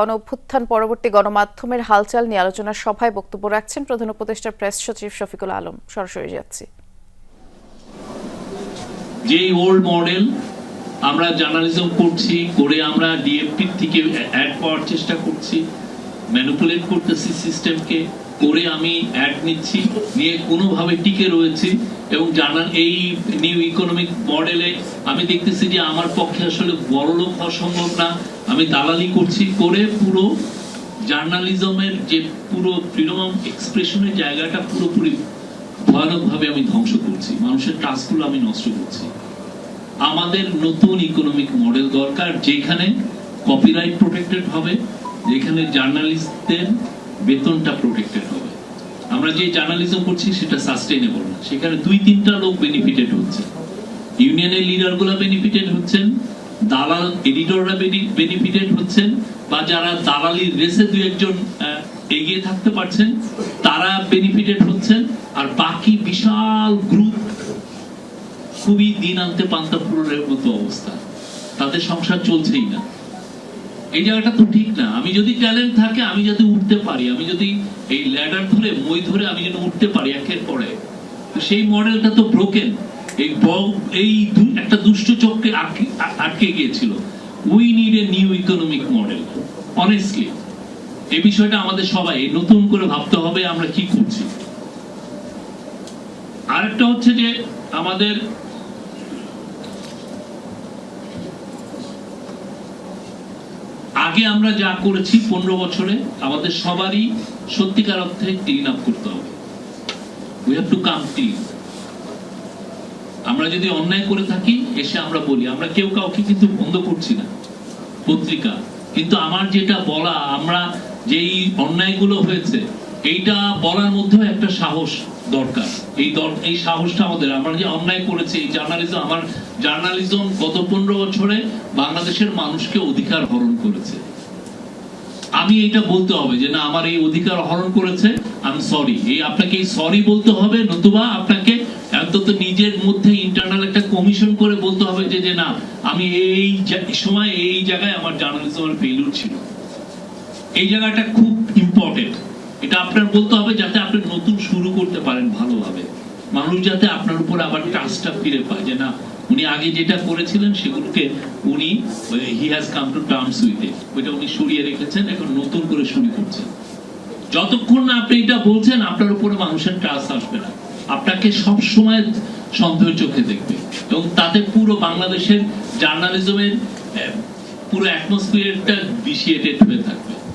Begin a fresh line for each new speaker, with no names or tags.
গণ অভ্যুত্থান পরবর্তী গণমাধ্যমের হালচাল নিয়ে আলোচনার সভায় বক্তব্য রাখছেন প্রধান উপদেষ্টা প্রেস সচিব শফিকুল আলম। সরাসরি যাচ্ছি।
যে ওল্ড মডেল আমরা জার্নালিজম করছি, করে আমরা ডিএফপি থেকে অ্যাড পাওয়ার চেষ্টা করছি, ম্যানিপুলেট করতেছি সিস্টেমকে, করে আমি অ্যাড নিচ্ছি, নিয়ে কোনোভাবে টিকে রয়েছি এবং জার্নাল এই নিউ ইকোনমিক মডেলে আমি দেখতেছি যে আমার পক্ষে আসলে বড় লোক হওয়া সম্ভব না। আমি দালালি করছি করে পুরো জার্নালিজমের যে পুরো ফ্রিডম অফ এক্সপ্রেশনের জায়গাটা পুরোপুরি ভয়ানকভাবে আমি ধ্বংস করছি। মানুষের ট্রাস্টগুলো আমি নষ্ট করছি। আমাদের নতুন ইকোনমিক মডেল দরকার যেখানে কপিরাইট প্রোটেক্টেড হবে, যেখানে জার্নালিস্টদের বেতনটা প্রোটেক্টেড হবে। আমরা যে জার্নালিজম করছি সেটা সাস্টেইনেবল না। সেখানে দুই তিনটা লোক বেনিফিটেড হচ্ছে। ইউনিয়নের লিডারগুলো বেনিফিটেড হচ্ছেন। দালাল এডিটররা বেনিফিটেড হচ্ছেন বা যারা দালালির রেসে দুই একজন এগিয়ে থাকতে পারছেন, তারা বেনিফিটেড হচ্ছেন। আর বাকি বিশাল গ্রুপ খুবই দিন আনতে পান্তা ফুলের মতো অবস্থা। তাদের সংসার চলছেই না। এই জায়গাটা তো ঠিক না। আমি যদি ট্যালেন্ট থাকে, আমি যদি উঠতে পারি। আমি যদি এই ল্যাডার ধরে, মই ধরে আমি যেন উঠতে পারি একের পরে সেই মডেলটা তো ব্রোকেন এই এই একটা দুষ্ট চক্রে আটকে গিয়েছিল। We need a new economic model honestly এই বিষয়টা আমাদের সবাই, নতুন করে ভাবতে হবে আমরা কি করছি। আরেকটা হচ্ছে যে আমাদের আগে আমরা যা করেছি পনেরো বছরে, আমাদের সবারই সত্যিকার অর্থে ক্লিন আপ করতে হবে। We have to come clean আমরা যদি অন্যায় করে থাকি, এসে আমরা বলি, আমরা কেউ কাউকে কিন্তু বন্ধ করছি না, পত্রিকা। কিন্তু আমার যেটা বলা, আমরা যেই অন্যায়গুলো হয়েছে, এইটা বলার মধ্যেও একটা সাহস দরকার। এই এই সাহসটা আমাদের। আমরা যে অন্যায় করেছি, এই জার্নালিজম আমার জার্নালিজম গত পনেরো বছরে বাংলাদেশের মানুষকে অধিকার হরণ করেছে। আমি এটা বলতে হবে যে, না, আমার এই অধিকার হরণ করেছে আমি সরি এই আপনাকে এই সরি বলতে হবে, নতুবা আপনাকে কমিশন করে বলতে হবে যে যে না, আমি এই সময় এই জায়গায় আমার জার্নালিজমের ফেলিউর ছিল। এই জায়গাটা খুব ইম্পর্টেন্ট এটা আপনার বলতে হবে যাতে আপনি নতুন শুরু করতে পারেন ভালোভাবে। মানুষ যাতে আপনার উপর আবার ট্রাস্টটা ফিরে পায় যে, না, উনি আগে যেটা করেছিলেন সেগুলোকে উনি he has come to terms with it ওইটা উনি সরিয়ে রেখেছেন, এখন নতুন করে শুরু করছেন। যতক্ষণ না আপনি এটা বলছেন, আপনার উপরে মানুষের ট্রাস্ট আসবে না। আপনাকে সব সময় সন্দেহ চোখে দেখবে। এবং তাতে পুরো বাংলাদেশের জার্নালিজমের পুরো অ্যাটমসফিয়ারটা ডিসিয়েটেড হয়ে থাকবে।